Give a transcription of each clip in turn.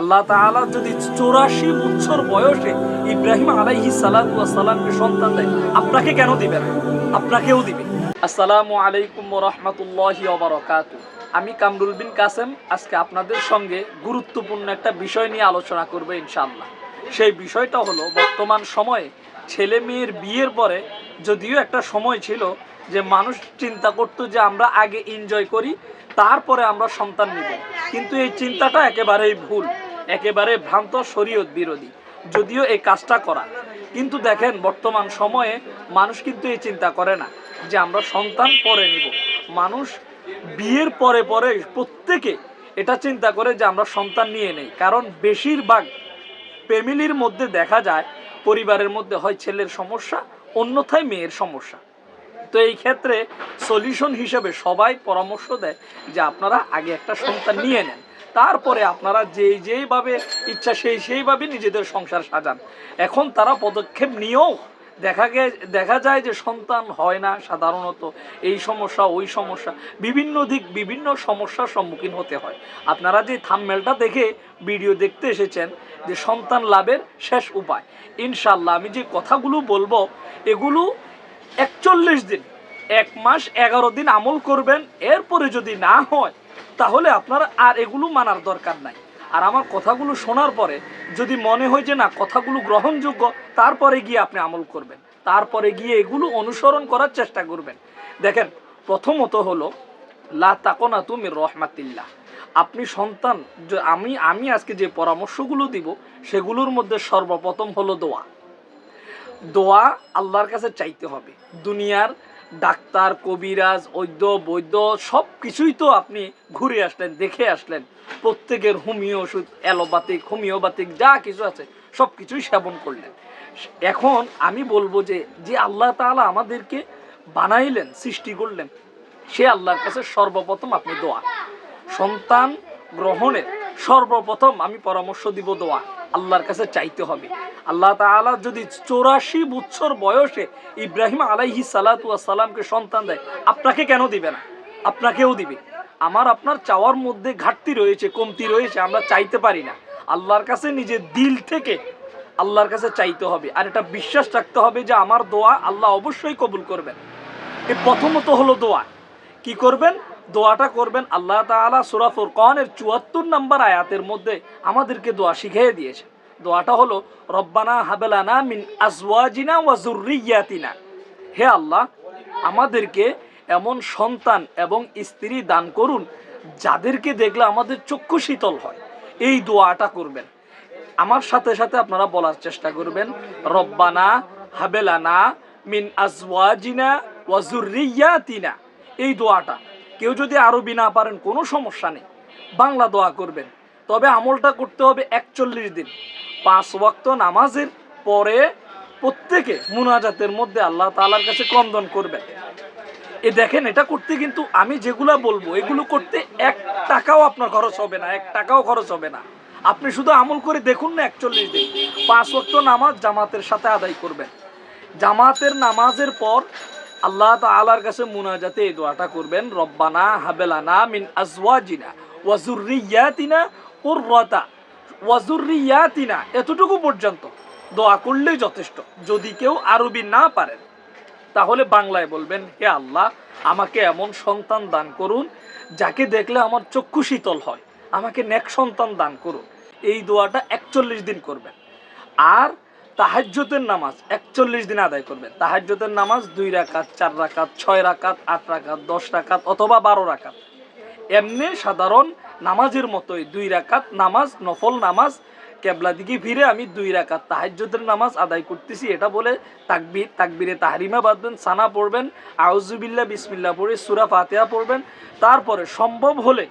আল্লাহ তাআলা যদি চৌরাশি বছর বয়সে ইব্রাহিম আলাইহি সালামকে সন্তান দেয়, আপনাকে কেন দিবে না? আপনাকেও দিবে। আসসালামু আলাইকুম রহমতুল্লাহি ওবরাকাতু আমি কামরুল বিন কাসেম, আজকে আপনাদের সঙ্গে গুরুত্বপূর্ণ একটা বিষয় নিয়ে আলোচনা করব ইনশাআল্লাহ। সেই বিষয়টা হলো, বর্তমান সময়ে ছেলে মেয়ের বিয়ের পরে যদিও একটা সময় ছিল যে মানুষ চিন্তা করতো যে আমরা আগে এনজয় করি, তারপরে আমরা সন্তান নিব। কিন্তু এই চিন্তাটা একেবারেই ভুল। একেবারে ভ্রান্ত শরীয়ত বিরোধী। যদিও এই কাজটা করা। কিন্তু দেখেন, বর্তমান সময়ে মানুষ কিন্তু এই চিন্তা করে না যে আমরা সন্তান পরে নিব। মানুষ বিয়ের পরে পরে প্রত্যেকে এটা চিন্তা করে যে আমরা সন্তান নিয়ে নেই। কারণ বেশিরভাগ ফ্যামিলির মধ্যে দেখা যায়, পরিবারের মধ্যে হয় ছেলের সমস্যা, অন্যথায় মেয়ের সমস্যা। তো এই ক্ষেত্রে সলিউশন হিসেবে সবাই পরামর্শ দেয় যে আপনারা আগে একটা সন্তান নিয়ে নেন। তারপরে আপনারা যেই যেইভাবে ইচ্ছা সেই সেইভাবে নিজেদের সংসার সাজান। এখন তারা পদক্ষেপ নিয়েও দেখা দেখা যায় যে সন্তান হয় না সাধারণত। এই সমস্যা, ওই সমস্যা, বিভিন্ন দিক, বিভিন্ন সমস্যার সম্মুখীন হতে হয়। আপনারা যে থামমেলটা দেখে ভিডিও দেখতে এসেছেন যে সন্তান লাভের শেষ উপায়। ইনশাল্লাহ আমি যে কথাগুলো বলব, এগুলো একচল্লিশ দিন, এক মাস এগারো দিন আমল করবেন। এরপরে যদি না হয় তাহলে আপনার আর এগুলো মানার দরকার নাই। আর আমার কথাগুলো শোনার পরে যদি মনে হয় যে না, কথাগুলো গ্রহণযোগ্য, তারপরে গিয়ে আপনি আমল করবেন। তারপরে গিয়ে এগুলো অনুসরণ করার চেষ্টা করবেন। দেখেন, প্রথমত হলো, লা তাকনা তুমি রহমাতিল্লাহ। আপনি সন্তান, যে- আমি আমি আজকে যে পরামর্শগুলো দিব, সেগুলোর মধ্যে সর্বপ্রথম হলো দোয়া। দোয়া আল্লাহর কাছে চাইতে হবে। দুনিয়ার ডাক্তার, কবিরাজ, ঐদ্য, বৈদ্য সব কিছুই তো আপনি ঘুরে আসলেন, দেখে আসলেন। প্রত্যেকের হোমিও ওষুধ, অ্যালোপ্যাথিক, হোমিওপ্যাথিক, যা কিছু আছে সব কিছুই সেবন করলেন। এখন আমি বলব যে যে আল্লাহ তাআলা আমাদেরকে বানাইলেন, সৃষ্টি করলেন, সে আল্লাহর কাছে সর্বপ্রথম আপনি দোয়া। সন্তান গ্রহণের সর্বপ্রথম আমি পরামর্শ দিব দোয়া। আল্লাহর কাছে চাইতে হবে। আল্লাহ তাআলা যদি চৌরাশি বছর বয়সে ইব্রাহিম আলাইহি সালাতু সালামকে সন্তান দেয়, আপনাকে কেন দিবে না? আপনাকেও দিবে। আমার, আপনার চাওয়ার মধ্যে ঘাটতি রয়েছে, কমতি রয়েছে, আমরা চাইতে পারি না। আল্লাহর কাছে নিজের দিল থেকে আল্লাহর কাছে চাইতে হবে। আর এটা বিশ্বাস রাখতে হবে যে আমার দোয়া আল্লাহ অবশ্যই কবুল করবেন। এই প্রথমত হলো দোয়া। কি করবেন? দোয়াটা করবেন, আল্লাহ তাআলা সূরা ফুরকানের 74 নম্বর আয়াতের মধ্যে আমাদেরকে দোয়া শিখিয়ে দিয়েছে। দোয়াটা হলো, রব্বানা হাবেলানা মিন আজওয়াজিনা ওয়া যুররিয়াতিনা। হে আল্লাহ, আমাদেরকে এমন সন্তান এবং স্ত্রী দান করুন, যাদেরকে দেখলে আমাদের চক্ষু শীতল হয়। এই দোয়াটা করবেন। আমার সাথে সাথে আপনারা বলার চেষ্টা করবেন, রব্বানা হাবেলানা মিন আজওয়াজিনা ওয়া যুররিয়াতিনা। এই দোয়াটা কেউ যদি আরবি না পারেন, কোনো সমস্যা নেই। বাংলা দোয়া করবেন। তবে আমলটা করতে হবে একচল্লিশ দিন। পাঁচ ওয়াক্ত নামাজের পরে প্রত্যেকে মুনাজাতের মধ্যে আল্লাহ তাআলার কাছে ক্রন্দন করবেন। এ দেখেন, এটা করতে কিন্তু আমি যেগুলা বলব, এগুলো করতে এক টাকাও আপনার খরচ হবে না, এক টাকাও খরচ হবে না। আপনি শুধু আমল করে দেখুন না একচল্লিশ দিন। পাঁচ ওয়াক্ত নামাজ জামাতের সাথে আদায় করবেন। জামাতের নামাজের পর আল্লাহ তাআলার কাছে মুনাজাতে এই দোয়াটা করবেন, রব্বানা হাবেলানা মিন আজওয়াজিনা ওয়া যুররিয়াতিনা কুররাতা ওয়া যুররিয়াতিনা এতটুকু পর্যন্ত দোয়া করলেই যথেষ্ট। যদি কেউ আরবি না পারেন, তাহলে বাংলায় বলবেন, হে আল্লাহ, আমাকে এমন সন্তান দান করুন যাকে দেখলে আমার চক্ষু শীতল হয়। আমাকে নেক সন্তান দান করুন। এই দোয়াটা একচল্লিশ দিন করবেন। আর তাহাজ্যতের নামাজ একচল্লিশ দিন আদায় করবেন তাহাজ্যতের নামাজ দুই রাকাত, চার রাকাত, ছয় রাকাত, আট রাকাত, দশ রাকাত অথবা বারো রাকাত। এমনি সাধারণ নামাজের মতোই দুই রাকাত নামাজ, নফল নামাজ, কেবলা দিকে ফিরে আমি দুই রাকাত তাহাজ্জুদের নামাজ আদায় করতেছি। এটা বলে তাকবির, তাকবিরে তাহরিমা বাঁধবেন, সানা পড়বেন আউজুবিল্লা বিসমিল্লা পড়ে সুরা ফাতেহা পড়বেন। তারপরে সম্ভব হলে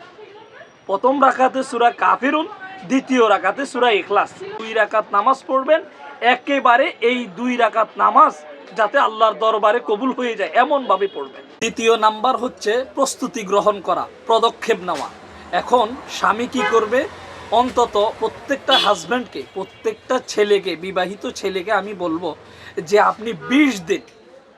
প্রথম রাকাতে সুরা কাফিরুন, দ্বিতীয় রাকাতে সুরা ইখলাস। দুই রাকাত নামাজ পড়বেন একেবারে এই দুই রাকাত নামাজ যাতে আল্লাহর দরবারে কবুল হয়ে যায় এমন ভাবে পড়বেন দ্বিতীয় নাম্বার হচ্ছে প্রস্তুতি গ্রহণ করা, পদক্ষেপ নেওয়া। এখন স্বামী কি করবে? অন্তত প্রত্যেকটা হাজব্যান্ডকে, প্রত্যেকটা ছেলেকে, বিবাহিত ছেলেকে আমি বলব যে আপনি বিশ দিন,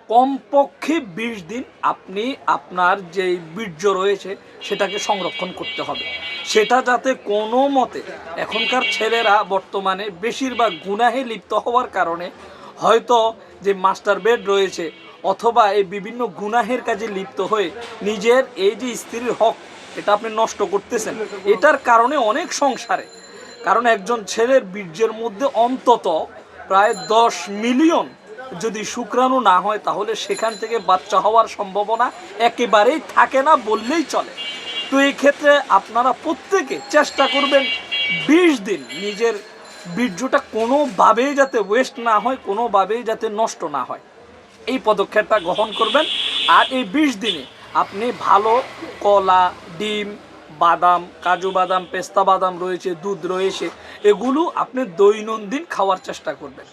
কমপক্ষে বিশ দিন আপনি আপনার যে বীর্য রয়েছে সেটাকে সংরক্ষণ করতে হবে। সেটা যাতে কোনো মতে এখনকার ছেলেরা বর্তমানে বেশিরভাগ গুনাহে লিপ্ত হওয়ার কারণে হয়তো যে মাস্টার বেড রয়েছে অথবা এই বিভিন্ন গুনাহের কাজে লিপ্ত হয়ে নিজের এই যে স্ত্রীর হক, এটা আপনি নষ্ট করতেছেন। এটার কারণে অনেক সংসারে। কারণ একজন ছেলের বীর্যের মধ্যে অন্তত প্রায় দশ মিলিয়ন যদি শুক্রাণু না হয়, তাহলে সেখান থেকে বাচ্চা হওয়ার সম্ভাবনা একেবারেই থাকে না বললেই চলে। তো এই ক্ষেত্রে আপনারা প্রত্যেকে চেষ্টা করবেন বিশ দিন নিজের বীর্যটা কোনোভাবেই যাতে ওয়েস্ট না হয়, কোনোভাবেই যাতে নষ্ট না হয়। এই পদক্ষেপটা গ্রহণ করবেন। আর এই বিশ দিনে আপনি ভালো কলা, ডিম, বাদাম, কাজু বাদাম, পেস্তা বাদাম রয়েছে, দুধ রয়েছে, এগুলো আপনি দৈনন্দিন খাওয়ার চেষ্টা করবেন।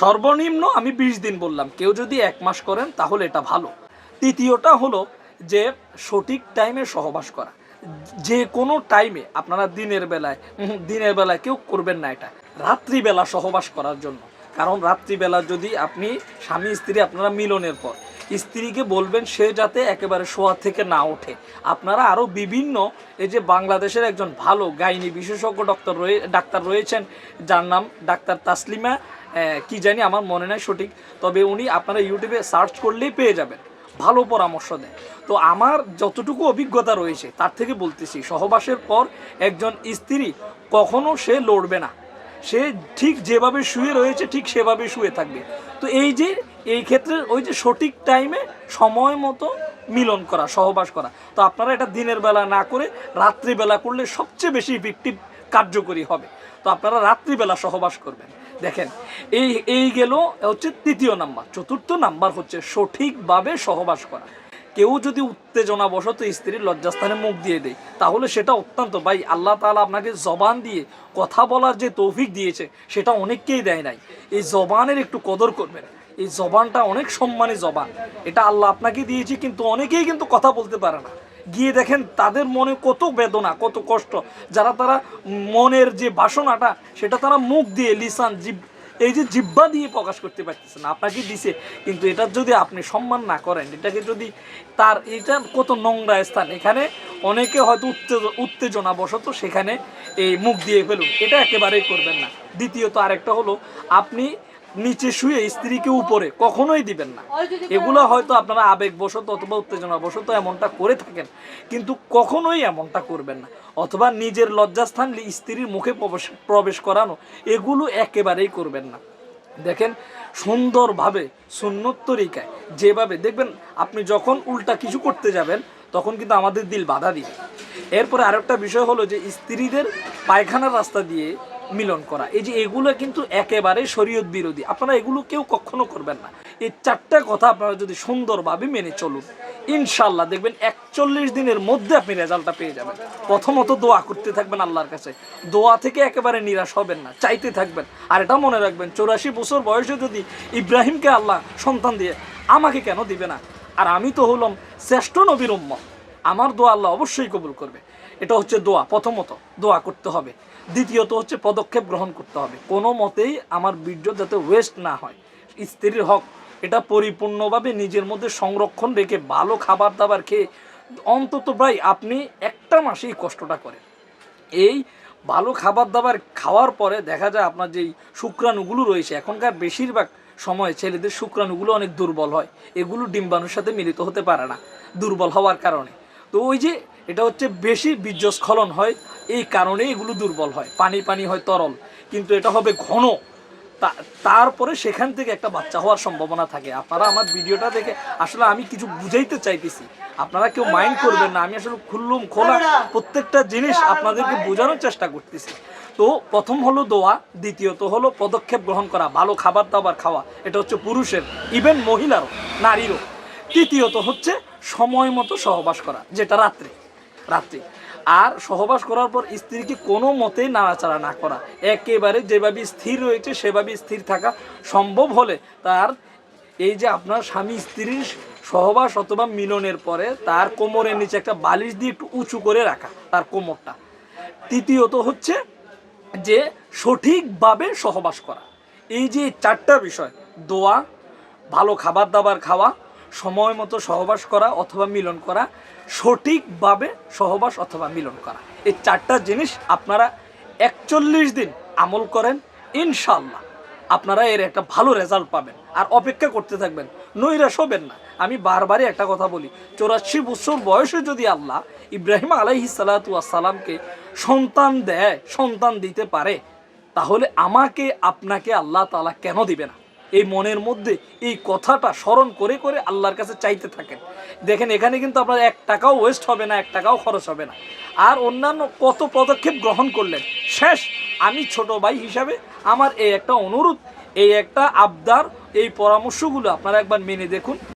সর্বনিম্ন আমি বিশ দিন বললাম, কেউ যদি এক মাস করেন তাহলে এটা ভালো। তৃতীয়টা হলো যে সঠিক টাইমে সহবাস করা। যে কোনো টাইমে আপনারা দিনের বেলায় দিনের বেলায় কেউ করবেন না এটা। রাত্রিবেলা সহবাস করার জন্য। কারণ রাত্রিবেলা যদি আপনি স্বামী, স্ত্রী, আপনারা মিলনের পর স্ত্রীকে বলবেন, সে যাতে একেবারে শোয়া থেকে না ওঠে। আপনারা আরও বিভিন্ন, এই যে বাংলাদেশের একজন ভালো গাইনি বিশেষজ্ঞ ডক্টর রয়ে, ডাক্তার রয়েছেন, যার নাম ডাক্তার তাসলিমা কি জানি আমার মনে নাই সঠিক, তবে উনি আপনারা ইউটিউবে সার্চ করলেই পেয়ে যাবেন। ভালো পরামর্শ দেয়। তো আমার যতটুকু অভিজ্ঞতা রয়েছে, তার থেকে বলতেছি, সহবাসের পর একজন স্ত্রী কখনো সে লড়বে না। সে ঠিক যেভাবে শুয়ে রয়েছে, ঠিক সেভাবে শুয়ে থাকবে। তো এই যে, এই ক্ষেত্রে ওই যে সঠিক টাইমে সময় মতো মিলন করা, সহবাস করা। তো আপনারা এটা দিনের বেলা না করে রাত্রিবেলা করলে সবচেয়ে বেশি ইফেক্টিভ কার্যকরী হবে। তো আপনারা রাত্রিবেলা সহবাস করবেন। দেখেন, এই এই গেল হচ্ছে তৃতীয় নাম্বার, চতুর্থ নাম্বার হচ্ছে সঠিকভাবে সহবাস করা। কেউ যদি উত্তেজনা বশত স্ত্রীর লজ্জাস্থানে মুখ দিয়ে দেয়, তাহলে সেটা অত্যন্ত, ভাই, আল্লাহ তাআলা আপনাকে জবান দিয়ে কথা বলার যে তৌফিক দিয়েছে, সেটা অনেককেই দেয় নাই। এই জবানের একটু কদর করবেন। এই জবানটা অনেক সম্মানী জবান। এটা আল্লাহ আপনাকে দিয়েছে, কিন্তু অনেকেই কিন্তু কথা বলতে পারে না। গিয়ে দেখেন তাদের মনে কত বেদনা, কত কষ্ট। যারা তারা মনের যে বাসনাটা, সেটা তারা মুখ দিয়ে, লিসান জিভ এই যে জিব্বা দিয়ে প্রকাশ করতে পারতেছে না। আপনাকে দিছে, কিন্তু এটা যদি আপনি সম্মান না করেন, এটাকে যদি তার এটা কত নোংরা স্থান। এখানে অনেকে হয়তো উত্তেজ উত্তেজনা বশত সেখানে এই মুখ দিয়ে ফেলুন। এটা একেবারেই করবেন না। দ্বিতীয়ত আরেকটা হলো, আপনি নিচে শুয়ে স্ত্রীকে উপরে কখনোই দিবেন না। এগুলো হয়তো আপনারা আবেগবশত অথবা উত্তেজনা বশত এমনটা করে থাকেন কিন্তু কখনোই এমনটা করবেন না। অথবা নিজের লজ্জাস্থান স্ত্রীর মুখে প্রবেশ প্রবেশ করানো এগুলো একেবারেই করবেন না। দেখেন সুন্দরভাবে সুন্নত তরিকায় যেভাবে দেখবেন আপনি যখন উল্টা কিছু করতে যাবেন তখন কিন্তু আমাদের দিল বাধা দিবে। এরপরে আরেকটা বিষয় হলো যে স্ত্রীদের পায়খানার রাস্তা দিয়ে মিলন করা। এই যে এগুলো কিন্তু একেবারে শরীয়ত বিরোধী। আপনারা এগুলো কেউ কখনো করবেন না। এই চারটা কথা আপনারা যদি সুন্দরভাবে মেনে চলুন ইনশাল্লাহ দেখবেন একচল্লিশ দিনের মধ্যে আপনি রেজাল্টটা পেয়ে যাবেন। প্রথমত দোয়া করতে থাকবেন আল্লাহর কাছে। দোয়া থেকে একেবারে নিরাশ হবেন না, চাইতে থাকবেন। আর এটা মনে রাখবেন, চৌরাশি বছর বয়সে যদি ইব্রাহিমকে আল্লাহ সন্তান দিয়ে আমাকে কেন দিবে না? আর আমি তো হলাম শ্রেষ্ঠ নবীর উম্মত। আমার দোয়া আল্লাহ অবশ্যই কবুল করবে। এটা হচ্ছে দোয়া, প্রথমত দোয়া করতে হবে। দ্বিতীয়ত হচ্ছে পদক্ষেপ গ্রহণ করতে হবে। কোনো মতেই আমার বীর্য যাতে ওয়েস্ট না হয়। স্ত্রীর হক, এটা পরিপূর্ণভাবে নিজের মধ্যে সংরক্ষণ রেখে ভালো খাবার দাবার খেয়ে অন্তত প্রায় আপনি একটা মাসেই কষ্টটা করেন। এই ভালো খাবার দাবার খাওয়ার পরে দেখা যায় আপনার যেই শুক্রাণুগুলো রয়েছে, এখনকার বেশিরভাগ সময় ছেলেদের শুক্রাণুগুলো অনেক দুর্বল হয়। এগুলো ডিম্বাণুর সাথে মিলিত হতে পারে না, দুর্বল হওয়ার কারণে। তো ওই যে এটা হচ্ছে বেশি বীর্যস্খলন হয়, এই কারণে এগুলো দুর্বল হয়। পানি পানি হয় তরল। কিন্তু এটা হবে ঘন। তারপরে সেখান থেকে একটা বাচ্চা হওয়ার সম্ভাবনা থাকে। আপনারা আমার ভিডিওটা দেখে, আসলে আমি কিছু বুঝাইতে চাইতেছি। আপনারা কেউ মাইন্ড করবেন না। আমি আসলে খুললুম, খোলা প্রত্যেকটা জিনিস আপনাদেরকে বোঝানোর চেষ্টা করতেছি। তো প্রথম হলো দোয়া, দ্বিতীয়ত হলো পদক্ষেপ গ্রহণ করা, ভালো খাবার দাবার খাওয়া। এটা হচ্ছে পুরুষের ইভেন মহিলারও, নারীরও। তৃতীয়ত হচ্ছে সময় মতো সহবাস করা, যেটা রাত্রে। রাত্রে। আর সহবাস করার পর স্ত্রীকে কোনো মতেই নাড়াচাড়া না করা। একেবারে যেভাবে স্থির রয়েছে, সেভাবে স্থির থাকা সম্ভব হলে তার এই যে আপনার স্বামী স্ত্রীর সহবাস অথবা মিলনের পরে তার কোমরের নিচে একটা বালিশ দিয়ে একটু উঁচু করে রাখা, তার কোমরটা। তৃতীয়ত হচ্ছে যে সঠিকভাবে সহবাস করা। এই যে চারটা বিষয়, দোয়া, ভালো খাবার দাবার খাওয়া, সময় মতো সহবাস করা অথবা মিলন করা সঠিকভাবে সহবাস অথবা মিলন করা। এই চারটা জিনিস আপনারা একচল্লিশ দিন আমল করেন ইনশাল্লাহ আপনারা এর একটা ভালো রেজাল্ট পাবেন। আর অপেক্ষা করতে থাকবেন নৈরাশ হবেন না। আমি বারবারই একটা কথা বলি, চৌরাশি বছর বয়সে যদি আল্লাহ ইব্রাহিম আলাইহি সালামকে সন্তান দেয়, সন্তান দিতে পারে, তাহলে আমাকে, আপনাকে আল্লাহ তালা কেন দিবে না? এই মনের মধ্যে এই কথাটা স্মরণ করে করে আল্লাহর কাছে চাইতে থাকেন। দেখেন, এখানে কিন্তু আপনার এক টাকাও ওয়েস্ট হবে না, এক টাকাও খরচ হবে না। আর অন্যান্য কত পদক্ষেপ গ্রহণ করলেন। শেষ, আমি ছোট ভাই হিসাবে আমার এই একটা অনুরোধ, এই একটা আবদার, এই পরামর্শগুলো আপনারা একবার মেনে দেখুন।